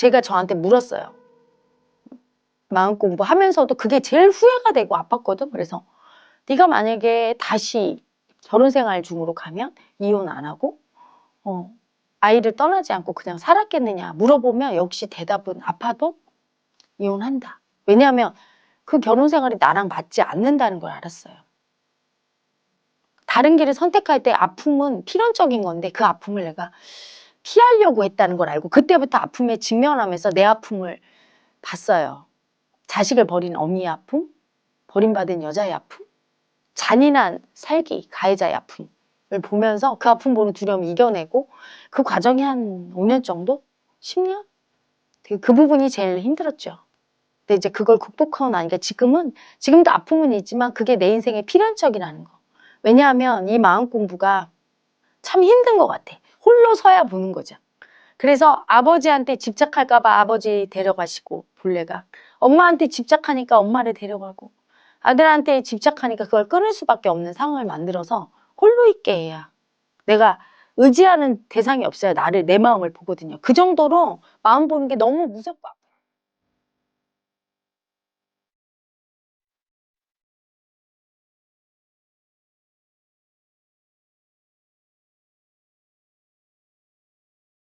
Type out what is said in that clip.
제가 저한테 물었어요. 마음 공부하면서도 그게 제일 후회가 되고 아팠거든. 그래서 네가 만약에 다시 결혼 생활 중으로 가면 이혼 안 하고 어, 아이를 떠나지 않고 그냥 살았겠느냐 물어보면 역시 대답은 아파도 이혼한다. 왜냐하면 그 결혼 생활이 나랑 맞지 않는다는 걸 알았어요. 다른 길을 선택할 때 아픔은 필연적인 건데 그 아픔을 내가 피하려고 했다는 걸 알고 그때부터 아픔에 직면하면서 내 아픔을 봤어요. 자식을 버린 어미의 아픔, 버림받은 여자의 아픔, 잔인한 살기, 가해자의 아픔을 보면서 그 아픔 보는 두려움 이겨내고 그 과정이 한 5년 정도? 10년? 되게 그 부분이 제일 힘들었죠. 근데 이제 그걸 극복하고 나니까 지금은, 지금도 아픔은 있지만 그게 내 인생의 필연적이라는 거. 왜냐하면 이 마음 공부가 참 힘든 것 같아. 홀로 서야 보는 거죠. 그래서 아버지한테 집착할까봐 아버지 데려가시고, 본래가. 엄마한테 집착하니까 엄마를 데려가고, 아들한테 집착하니까 그걸 끊을 수밖에 없는 상황을 만들어서 홀로 있게 해야 내가 의지하는 대상이 없어요. 나를, 내 마음을 보거든요. 그 정도로 마음 보는 게 너무 무섭고